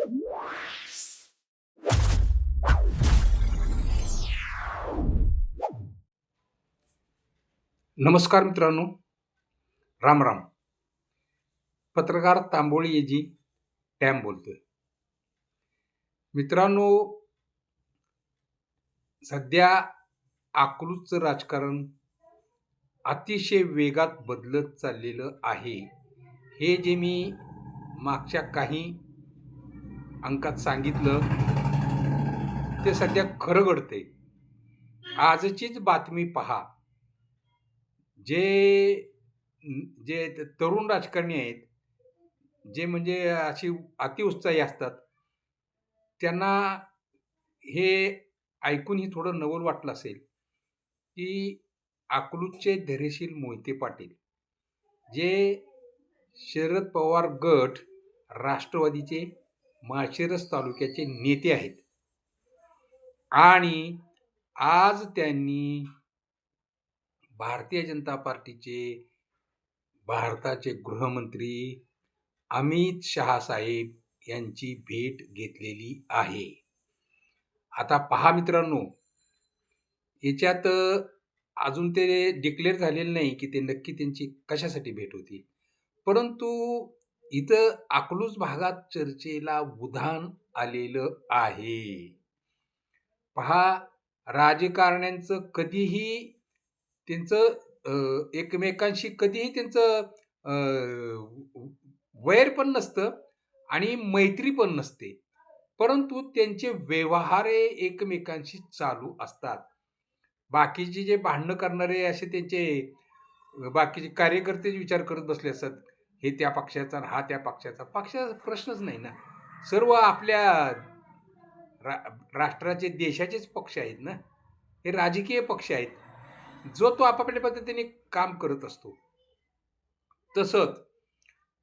नमस्कार मित्रांनो. राम राम. पत्रकार तांबोळी येजी टॅम बोलतोय. मित्रांनो सध्या आकृतचं राजकारण अतिशय वेगात बदलत चाललेलं आहे. हे जे मी मागच्या काही अंकात सांगितलं ते सध्या खरं घडते आजचीच बातमी पहा. जे जे तरुण राजकारणी आहेत जे म्हणजे अशी अतिउत्साही असतात त्यांना हे ऐकूनही थोडं नवल वाटलं असेल की अकलूजचे धैर्यशील मोहिते पाटील जे शरद पवार गट राष्ट्रवादीचे माळशिरस तालुक्याचे नेते आहेत. आणि आज त्यांनी भारतीय जनता पार्टीचे भारताचे गृहमंत्री अमित शहा साहेब यांची भेट घेतलेली आहे. आता पहा मित्रांनो याच्यात अजून ते डिक्लेअर झालेलं नाही की ते नक्की त्यांची कशासाठी भेट होती. परंतु इथं अकलूज भागात चर्चेला उधाण आलेलं आहे. पहा राजकारण्यांचं कधीही त्यांचं एकमेकांशी कधीही त्यांचं वैर पण नसतं आणि मैत्री पण नसते. परंतु त्यांचे व्यवहार एकमेकांशी चालू असतात. बाकीचे जे भांडणं करणारे असे त्यांचे बाकीचे कार्यकर्तेच विचार करत बसले असतात हे त्या पक्षाचा हा त्या पक्षाचा. पक्षाचा प्रश्नच नाही ना. सर्व आपल्या रा राष्ट्राचे देशाचेच पक्ष आहेत ना. हे राजकीय पक्ष आहेत. जो तो आपापल्या पद्धतीने काम करत असतो. तसंच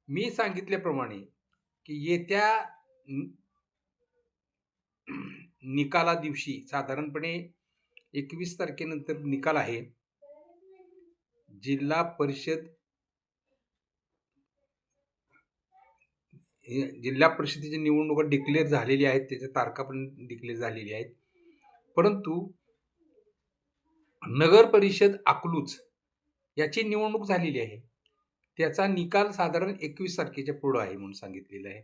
मी सांगितल्याप्रमाणे की येत्या निकाला दिवशी साधारणपणे एकवीस तारखेनंतर निकाल आहे. जिल्हा परिषद हे जिल्हा परिषदेची निवडणुका डिक्लेअर झालेली आहेत त्याच्या तारखा पण डिक्लेअर झालेली आहेत. परंतु नगर परिषद अकलूज याची निवडणूक झालेली आहे. त्याचा निकाल साधारण एकवीस तारखेच्या पुढं आहे म्हणून सांगितलेलं आहे.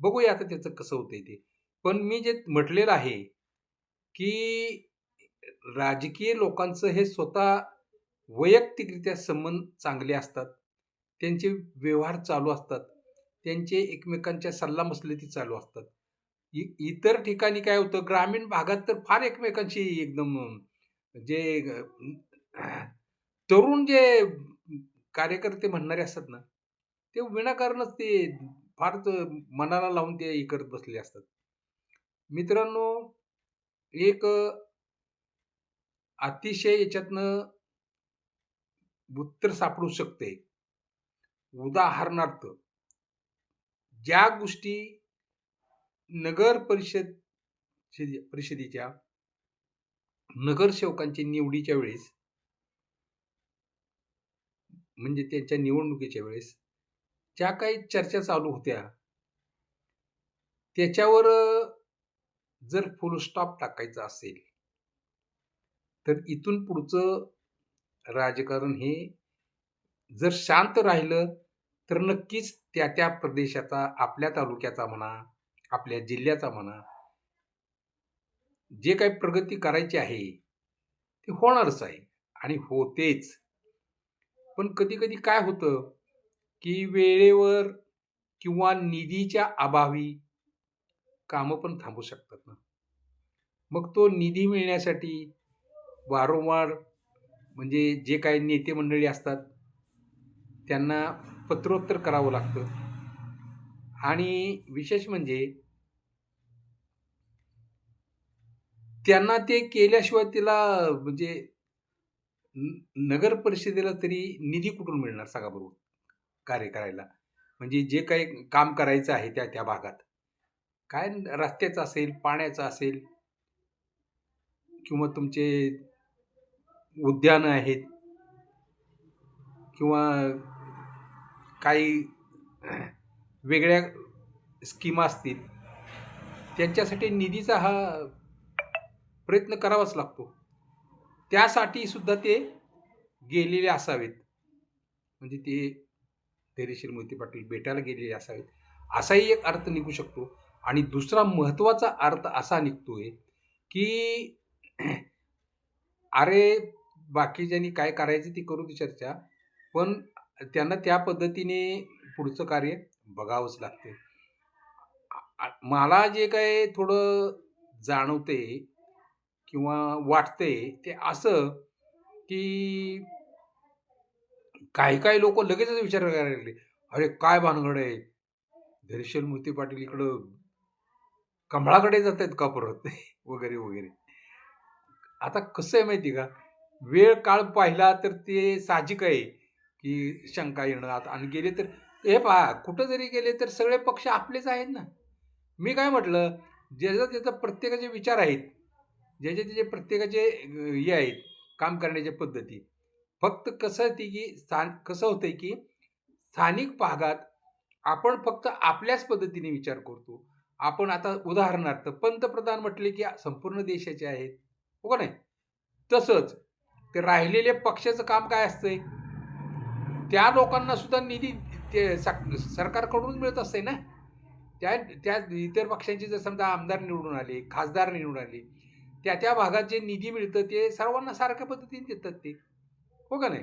बघूया आता त्याचं कसं होतंय ते. पण मी जे म्हटलेलं आहे की राजकीय लोकांचं हे स्वतः वैयक्तिकरित्या संबंध चांगले असतात. त्यांचे व्यवहार चालू असतात. त्यांचे एकमेकांच्या सल्लामसलती चालू असतात. इ इतर ठिकाणी काय होतं ग्रामीण भागात तर फार एकमेकांशी एकदम जे तरुण जे कार्यकर्ते म्हणणारे असतात ना ते विनाकारणच ते फारच मनाला लावून ते हे करत बसले असतात. मित्रांनो एक अतिशय याच्यातनं उत्तर सापडू शकते. उदाहरणार्थ ज्या गोष्टी नगर परिषद परिषदेच्या नगरसेवकांच्या निवडीच्या वेळेस म्हणजे त्यांच्या निवडणुकीच्या वेळेस ज्या काही चर्चा चालू होत्या त्याच्यावर जर फुल स्टॉप टाकायचा असेल तर इथून पुढचं राजकारण हे जर शांत राहिलं तर नक्कीच त्या त्या प्रदेशाचा आपल्या तालुक्याचा म्हणा आपल्या जिल्ह्याचा म्हणा जे काही प्रगती करायची आहे ते होणारच आहे आणि होतेच. पण कधी कधी काय होतं की वेळेवर किंवा निधीच्या अभावी कामं पण थांबू शकतात ना. मग तो निधी मिळण्यासाठी वारंवार म्हणजे जे काही नेते मंडळी असतात त्यांना पत्रोत्तर करावं लागतं. आणि विशेष म्हणजे त्यांना ते केल्याशिवाय तिला म्हणजे न- नगर परिषदेला तरी निधी कुठून मिळणार सांगा बरोबर कार्य करायला. म्हणजे जे काही काम करायचं आहे त्या त्या भागात. काय रस्त्याचं असेल पाण्याचं असेल किंवा तुमचे उद्यानं आहेत किंवा काही वेगळ्या स्कीमा असतील त्यांच्यासाठी निधीचा हा प्रयत्न करावाच लागतो. त्यासाठी सुद्धा ते गेलेले असावेत. म्हणजे ते धैर्यशील मोहिते पाटील भेटायला गेलेले असावेत. असाही एक अर्थ निघू शकतो. आणि दुसरा महत्त्वाचा अर्थ असा निघतोय की अरे बाकीच्यांनी काय करायचं ती करू ती चर्चा पण त्यांना त्या पद्धतीने पुढचं कार्य बघावंच लागते. मला जे काय थोडं जाणवते किंवा वाटते ते असं की काही काही लोक लगेचच विचार करायला लागले. अरे काय भानगड आहे? धैर्यशील मूर्ती पाटील इकडं कमळाकडे जात आहेत का परत? वगैरे वगैरे. आता कसं आहे माहिती का? वेळ काळ पाहिला तर ते साहजिक आहे. की शंका येणं आता आणि गेले तर हे पहा कुठं जरी गेले तर सगळे पक्ष आपलेच आहेत ना. मी काय म्हटलं ज्याचा त्याचा प्रत्येकाचे विचार आहेत ज्याचे त्याचे प्रत्येकाचे हे आहेत काम करण्याच्या पद्धती फक्त कसं ती की स्थान कसं होतंय की स्थानिक भागात आपण फक्त आपल्याच पद्धतीने विचार करतो. आपण आता उदाहरणार्थ पंतप्रधान म्हटले की संपूर्ण देशाचे आहेत हो का नाही? तसंच ते राहिलेले पक्षाचं काम काय असतंय? त्या लोकांना सुद्धा निधी ते सक- सरकारकडून मिळत असते ना? त्या त्या इतर पक्षांचे जर समजा आमदार निवडून आले खासदार निवडून आले त्या त्या भागात जे निधी मिळतं ते सर्वांना सारख्या पद्धतीने देतात ते. हो का नाही?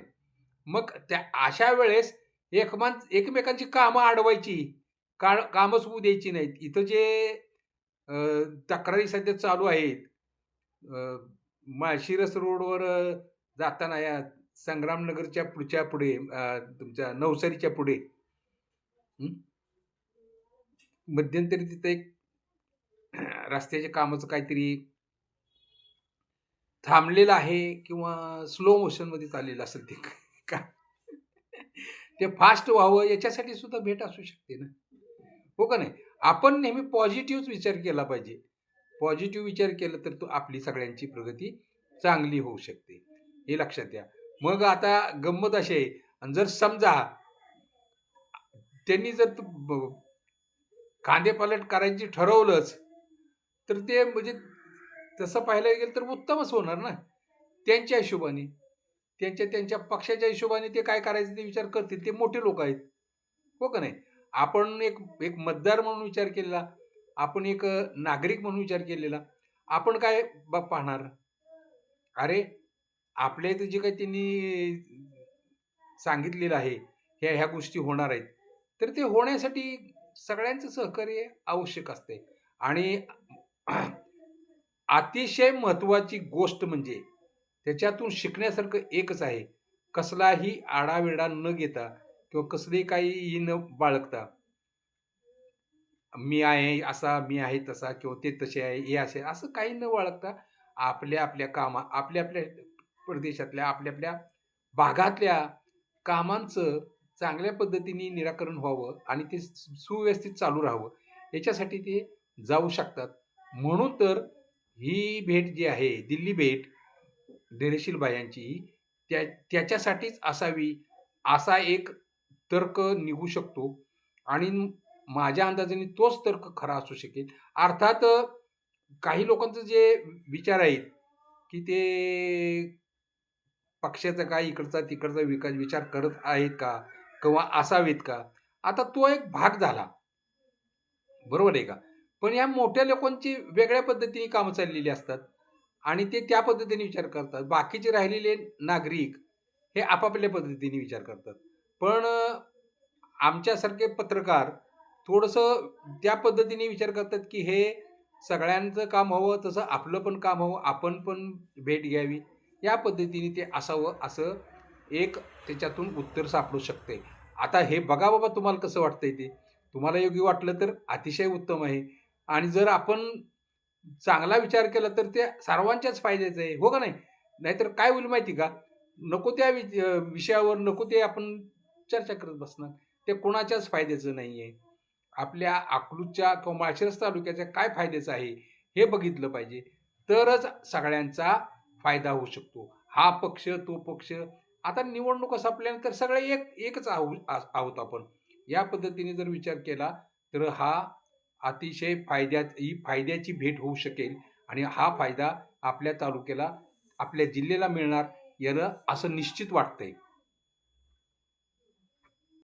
मग त्या अशा वेळेस एकमान एकमेकांची कामं अडवायची का कामच होऊ द्यायची नाहीत. इथं जे तक्रारी सध्या चालू आहेत शिरस माळशिरस रोडवर जाताना या संग्रामनगरच्या पुढच्या पुढे तुमच्या नवसारीच्या पुढे मध्यंतरी तिथं एक रस्त्याच्या कामाचं काहीतरी थांबलेलं आहे किंवा स्लो मोशनमध्ये चाललेलं असेल ते का? ते फास्ट व्हावं याच्यासाठी सुद्धा भेट असू शकते ना? हो का नाही? आपण नेहमी पॉझिटिव्ह विचार केला पाहिजे. पॉझिटिव्ह विचार केला तर तो आपली सगळ्यांची प्रगती चांगली होऊ शकते. हे लक्षात द्या मग आता गंमत अशी आहे. आणि जर समजा त्यांनी जर तू ब- कांदेपालट करायची ठरवलंच तर ते म्हणजे तसं पाहायला गेलं तर उत्तमच होणार ना. त्यांच्या हिशोबाने त्यांच्या त्यांच्या पक्षाच्या हिशोबाने ते काय करायचं ते विचार करतील. ते मोठे लोक आहेत. हो का नाही? आपण एक एक मतदार म्हणून विचार केलेला आपण एक नागरिक म्हणून विचार केलेला आपण काय बा पाहणार? अरे आपल्या इथं जे काही त्यांनी सांगितलेलं आहे ह्या ह्या गोष्टी होणार आहेत. तर ते होण्यासाठी सगळ्यांचं सहकार्य आवश्यक असते. आणि अतिशय महत्त्वाची गोष्ट म्हणजे त्याच्यातून शिकण्यासारखं एकच आहे. कसलाही आडावेडा न घेता किंवा कसली काही न बाळगता मी आहे असा मी आहे तसा किंवा ते तसे आहे हे असे असं काही न बाळगता आपल्या आपल्या कामा आपल्या आपल्या प्रदेशातल्या आपल्या आपल्या भागातल्या कामांचं चांगल्या पद्धतीने निराकरण व्हावं आणि ते सुव्यवस्थित चालू राहावं. याच्यासाठी ते जाऊ शकतात. म्हणून तर ही भेट जी आहे दिल्ली भेट धैर्यशील बायांची त्या त्याच्यासाठीच असावी असा एक तर्क निघू शकतो. आणि माझ्या अंदाजाने तोच तर्क खरा असू शकेल. अर्थात काही लोकांचं जे विचार आहेत की ते पक्षाचा काय इकडचा तिकडचा विकास विचार करत आहेत का? किंवा असावेत का? आता तो एक भाग झाला. बरोबर आहे का? पण या मोठ्या लोकांची वेगळ्या पद्धतीने कामं चाललेली असतात आणि ते त्या पद्धतीने विचार करतात. बाकीचे राहिलेले नागरिक हे आपापल्या पद्धतीने विचार करतात. पण आमच्यासारखे पत्रकार थोडंसं त्या पद्धतीने विचार करतात की हे सगळ्यांचं काम हवं तसं आपलं पण काम हवं आपण पण भेट घ्यावी. या पद्धतीने ते असावं असं एक त्याच्यातून उत्तर सापडू शकते. आता हे बघा बाबा तुम्हाला कसं वाटतंय ते. तुम्हाला योग्य वाटलं तर अतिशय उत्तम आहे. आणि जर आपण चांगला विचार केला तर ते सर्वांच्याच फायद्याचं आहे हो का नाही? नाहीतर काय होईल माहिती का? नको त्या वि- विषयावर नको ते आपण चर्चा करत बसणार. ते कोणाच्याच फायद्याचं नाही आहे आपल्या अकलूजच्या किंवा माळशिरस तालुक्याच्या काय फायद्याचं आहे हे बघितलं पाहिजे. तरच सगळ्यांचा फायदा होऊ शकतो. हा पक्ष तो पक्ष. आता निवडणूक संपल्यानंतर सगळे एक एकच आहो आहोत आपण. या पद्धतीने जर विचार केला तर हा अतिशय फायद्यात ही फायद्याची भेट होऊ शकेल आणि हा फायदा आपल्या तालुक्याला आपल्या जिल्ह्याला मिळणार यानं असं निश्चित वाटतंय.